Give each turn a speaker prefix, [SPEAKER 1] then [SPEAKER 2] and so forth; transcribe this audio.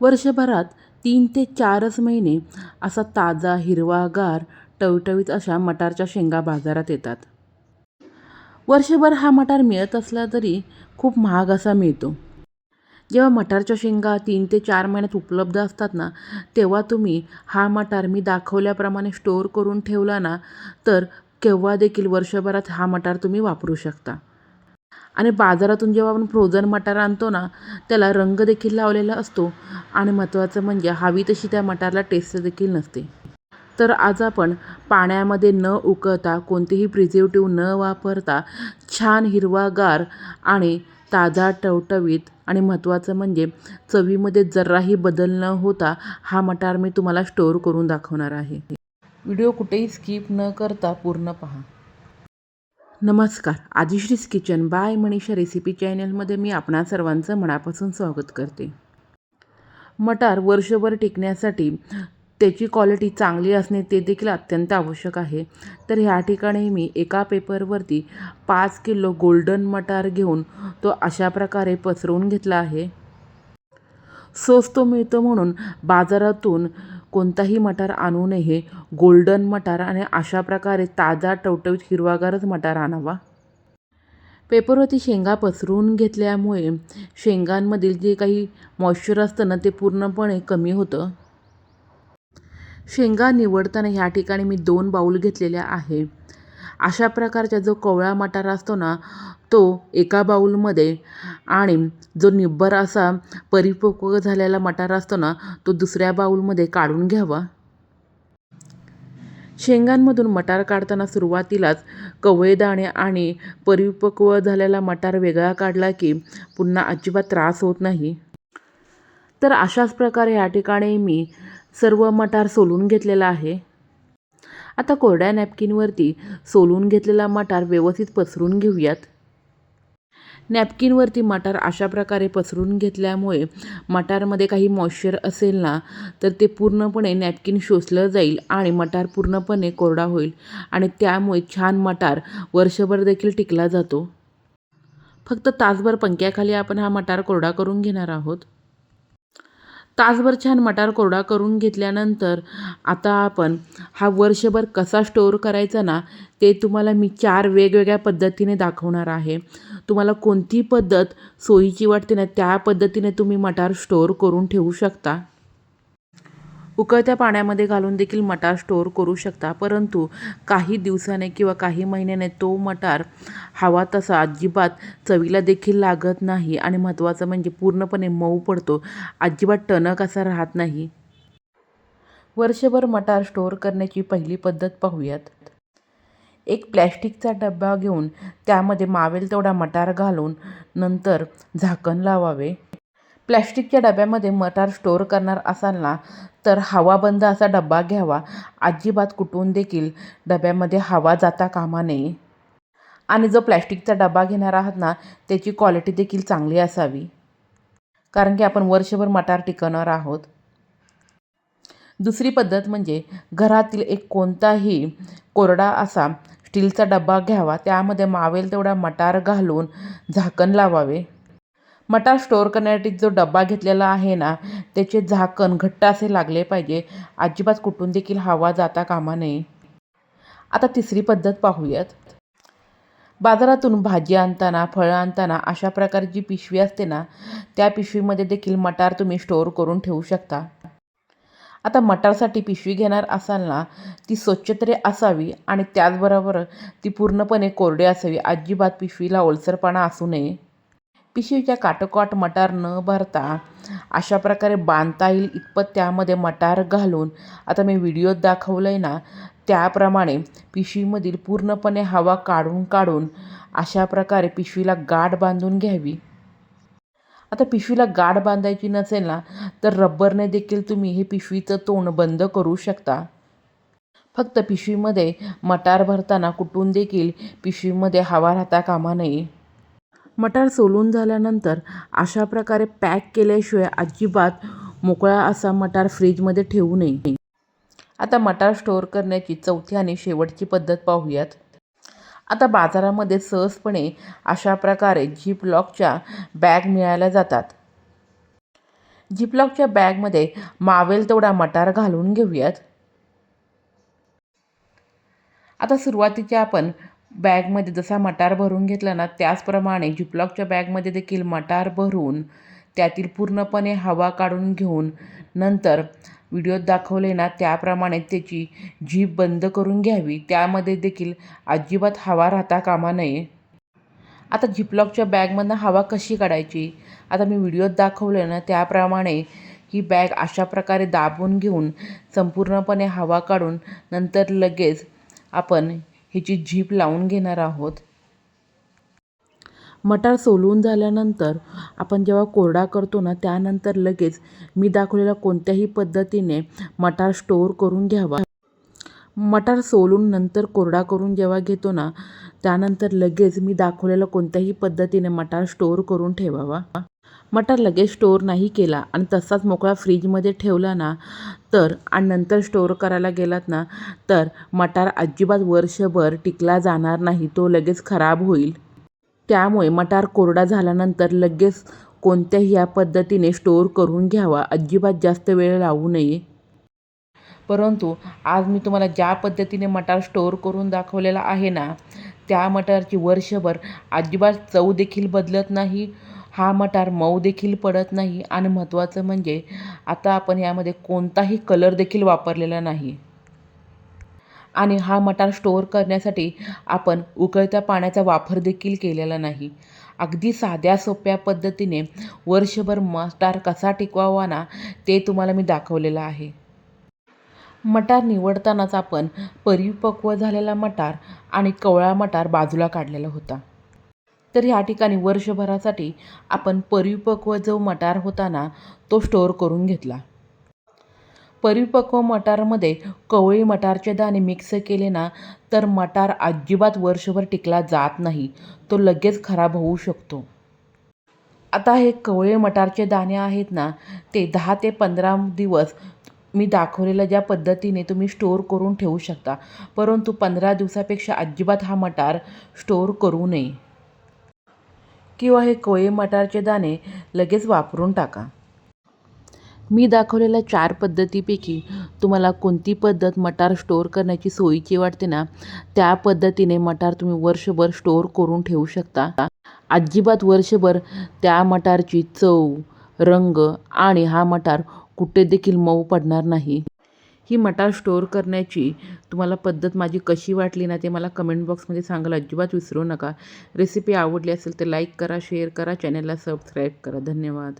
[SPEAKER 1] वर्षभरात तीन ते चारच महिने असा ताजा हिरवागार टवटवीत अशा मटारच्या शेंगा बाजारात येतात. वर्षभर हा मटार मिळत असला तरी खूप महाग असा मिळतो. जेव्हा मटारच्या शेंगा तीन ते चार महिन्यात उपलब्ध असतात ना तेव्हा तुम्ही हा मटार मी दाखवल्याप्रमाणे स्टोअर करून ठेवला ना तर केव्हा देखील वर्षभरात हा मटार तुम्ही वापरू शकता. आणि बाजारातून जेव्हा आपण फ्रोझन मटार आणतो ना त्याला रंग देखील लावलेला असतो. आणि महत्त्वाचं म्हणजे हवी तशी त्या मटारला टेस्ट देखील नसते. तर आज आपण पाण्यामध्ये न उकळता कोणतेही प्रिझर्वेटिव्ह न वापरता छान हिरवागार आणि ताजा टवटवीत आणि महत्त्वाचं म्हणजे चवीमध्ये जराही बदल न होता हा मटार मी तुम्हाला स्टोअर करून दाखवणार आहे. व्हिडिओ कुठेही स्किप न करता पूर्ण पहा. नमस्कार. Aadishree's kitchen by Manisha recipe चॅनलमध्ये मी आपणा सर्वांचं मनापासून स्वागत करते. मटार वर्षभर टिकण्यासाठी त्याची क्वालिटी चांगली असणे ते देखील अत्यंत आवश्यक आहे. तर ह्या ठिकाणी मी एका पेपरवरती पाच किलो गोल्डन मटार घेऊन तो अशा प्रकारे पसरवून घेतला आहे. स्वस्त मिळतो म्हणून बाजारातून कोणताही मटार आणू नये. गोल्डन मटार आणि अशा प्रकारे ताजा टवटवीत हिरवागारच मटार आणावा. पेपरवरती शेंगा पसरून घेतल्यामुळे शेंगांमधील जे काही मॉइश्चर असतं ना ते पूर्णपणे कमी होतं. शेंगा निवडताना ह्या ठिकाणी मी दोन बाऊल घेतलेल्या आहे. अशा प्रकारचा जो कोवळा मटार असतो ना तो एका बाऊलमध्ये आणि जो निब्बर असा परिपक्व झालेला मटार असतो ना तो दुसऱ्या बाऊलमध्ये काढून घ्यावा. शेंगांमधून मटार काढताना सुरुवातीलाच कवळेदाणे आणि परिपक्व झालेला मटार वेगळा काढला की पुन्हा अजिबात त्रास होत नाही. तर अशाच प्रकारे या ठिकाणी मी सर्व मटार सोलून घेतलेला आहे. आता कोरड्या नॅपकिनवरती सोलून घेतलेला मटार व्यवस्थित पसरून घेऊयात. नॅपकिनवरती मटार अशा प्रकारे पसरून घेतल्यामुळे मटारमध्ये काही मॉइश्चर असेल ना तर ते पूर्णपणे नॅपकिन शोषलं जाईल आणि मटार पूर्णपणे कोरडा होईल आणि त्यामुळे छान मटार वर्षभर देखील टिकला जातो. फक्त तासभर पंख्याखाली आपण हा मटार कोरडा करून घेणार आहोत. तासभर छान मटार कोरडा करून घेतल्यानंतर आता आपण हा वर्षभर कसा स्टोअर करायचा ना ते तुम्हाला मी चार वेगवेगळ्या पद्धतीने दाखवणार आहे. तुम्हाला कोणती पद्धत सोयीची वाटते ना त्या पद्धतीने तुम्ही मटार स्टोअर करून ठेवू शकता. उकळत्या पाण्यामध्ये घालून देखील मटार स्टोअर करू शकता. परंतु काही दिवसाने किंवा काही महिन्याने तो मटार हवा तसा अजिबात चवीला देखील लागत नाही आणि महत्त्वाचं म्हणजे पूर्णपणे मऊ पडतो. अजिबात टणक असा राहत नाही. वर्षभर मटार स्टोअर करण्याची पहिली पद्धत पाहूयात. एक प्लॅस्टिकचा डब्बा घेऊन त्यामध्ये मावेल तेवढा मटार घालून नंतर झाकण लावावे. प्लॅस्टिकच्या डब्यामध्ये मटार स्टोअर करणार असाल ना तर हवा बंद असा डब्बा घ्यावा. अजिबात कुठून देखील डब्यामध्ये हवा जाता कामा नये. आणि जो प्लॅस्टिकचा डबा घेणार आहात ना त्याची क्वालिटी देखील चांगली असावी. कारण की आपण वर्षभर मटार टिकवणार आहोत. दुसरी पद्धत म्हणजे घरातील एक कोणताही कोरडा असा स्टीलचा डबा घ्यावा. त्यामध्ये मावेल तेवढा मटार घालून झाकण लावावे. मटार स्टोअर करण्यासाठी जो डबा घेतलेला आहे ना त्याचे झाकण घट्ट असे लागले पाहिजे. अजिबात कुठून देखील हवा जाता कामा नये. आता तिसरी पद्धत पाहूयात. बाजारातून भाजी आणताना फळं आणताना अशा प्रकारची पिशवी असते ना त्या पिशवीमध्ये देखील मटार तुम्ही स्टोअर करून ठेवू शकता. आता मटारसाठी पिशवी घेणार असाल ना ती स्वच्छ तरी असावी आणि त्याचबरोबर ती पूर्णपणे कोरडी असावी. अजिबात पिशवीला ओलसरपणा असू नये. पिशवीच्या काटोकाट मटार न भरता अशा प्रकारे बांधता येईल इतपत त्यामध्ये मटार घालून. आता मी व्हिडिओत दाखवलं आहे ना त्याप्रमाणे पिशवीमधील पूर्णपणे हवा काढून काढून अशा प्रकारे पिशवीला गाठ बांधून घ्यावी. आता पिशवीला गाठ बांधायची नसेल ना तर रब्बरने देखील तुम्ही हे पिशवीचं तोंड बंद करू शकता. फक्त पिशवीमध्ये मटार भरताना कुठून देखील पिशवीमध्ये हवा राहता कामा नये. मटार सोलून झाल्यानंतर अशा प्रकारे पॅक केल्याशिवाय अजिबात मोकळा असा मटार फ्रीजमध्ये ठेवू नये. आता मटार स्टोअर करण्याची चौथी आणि शेवटची पद्धत पाहूयात. आता बाजारामध्ये सहजपणे अशा प्रकारे जीप लॉकच्या बॅग मिळायला जातात. जिपलॉकच्या बॅगमध्ये मावेल तेवढा मटार घालून घेऊयात. आता सुरुवातीच्या आपण बॅगमध्ये जसा मटार भरून घेतला ना त्याचप्रमाणे जिपलॉकच्या बॅगमध्ये देखील मटार भरून त्यातील पूर्णपणे हवा काढून घेऊन नंतर व्हिडिओत दाखवले ना त्याप्रमाणे त्याची जीभ बंद करून घ्यावी. त्यामध्ये देखील अजिबात हवा राहता कामा नये. आता जिपलॉकच्या बॅगमधनं हवा कशी काढायची? आता मी व्हिडिओत दाखवलं ना त्याप्रमाणे ही बॅग अशा प्रकारे दाबून घेऊन संपूर्णपणे हवा काढून नंतर लगेच आपण ह्याची झीप लावून घेणार आहोत. मटार सोलून झाल्यानंतर आपण जेव्हा कोरडा करतो ना त्यानंतर लगेच मी दाखवलेल्या कोणत्याही पद्धतीने मटार स्टोअर करून घ्यावा. मटार सोलून नंतर कोरडा करून जेव्हा घेतो ना त्यानंतर लगेच मी दाखवलेल्या कोणत्याही पद्धतीने मटार स्टोअर करून ठेवावा. मटार लगेच स्टोअर नाही केला आणि तसाच मोकळा फ्रीजमध्ये ठेवला ना तर आणि नंतर स्टोअर करायला गेलात ना तर मटार अजिबात वर्षभर टिकला जाणार नाही तो लगेच खराब होईल. त्यामुळे मटार कोरडा झाल्यानंतर लगेच कोणत्याही या पद्धतीने स्टोअर करून घ्यावा अजिबात जास्त वेळ लावू नये. परंतु आज मी तुम्हाला ज्या पद्धतीने मटार स्टोअर करून दाखवलेला आहे ना त्या मटारची वर्षभर अजिबात चव देखील बदलत नाही हा मटार मऊ देखील पडत नाही आणि महत्त्वाचं म्हणजे आता आपण यामध्ये कोणताही कलर देखील वापरलेला नाही. आणि हा मटार स्टोअर करण्यासाठी आपण उकळत्या पाण्याचा वापर देखील केलेला नाही. अगदी साध्या सोप्या पद्धतीने वर्षभर मटार कसा टिकवावा ना ते तुम्हाला मी दाखवलेलं आहे. मटार निवडतानाच आपण परिपक्व झालेला मटार आणि कवळा मटार बाजूला काढलेला होता. तर ह्या ठिकाणी वर्षभरासाठी आपण परिपक्व जो मटार होताना तो स्टोअर करून घेतला. परिपक्व मटारमध्ये कवळी मटारचे दाणे मिक्स केले ना तर मटार अजिबात वर्षभर टिकला जात नाही. तो लगेच खराब होऊ शकतो. आता हे कवळे मटारचे दाणे आहेत ना ते दहा ते पंधरा दिवस मी दाखवलेल्या ज्या पद्धतीने तुम्ही स्टोअर करून ठेवू शकता. परंतु पंधरा दिवसापेक्षा अजिबात हा मटार स्टोअर करू नये. किंवा हे कोळे मटारचे दाणे लगेच वापरून टाका. मी दाखवलेल्या चार पद्धतीपैकी तुम्हाला कोणती पद्धत मटार स्टोअर करण्याची सोयीची वाटते ना त्या पद्धतीने मटार तुम्ही वर्षभर स्टोअर करून ठेवू शकता. अजिबात वर्षभर त्या मटारची चव रंग आणि हा मटार कुठे देखील मऊ पडणार नाही. ही मटार स्टोअर करण्याची तुम्हाला पद्धत माझी कशी वाटली ना ते मला कमेंट बॉक्समध्ये सांगायला अजिबात विसरू नका. रेसिपी आवडली असेल तर लाईक करा शेअर करा चॅनलला सबस्क्राईब करा. धन्यवाद.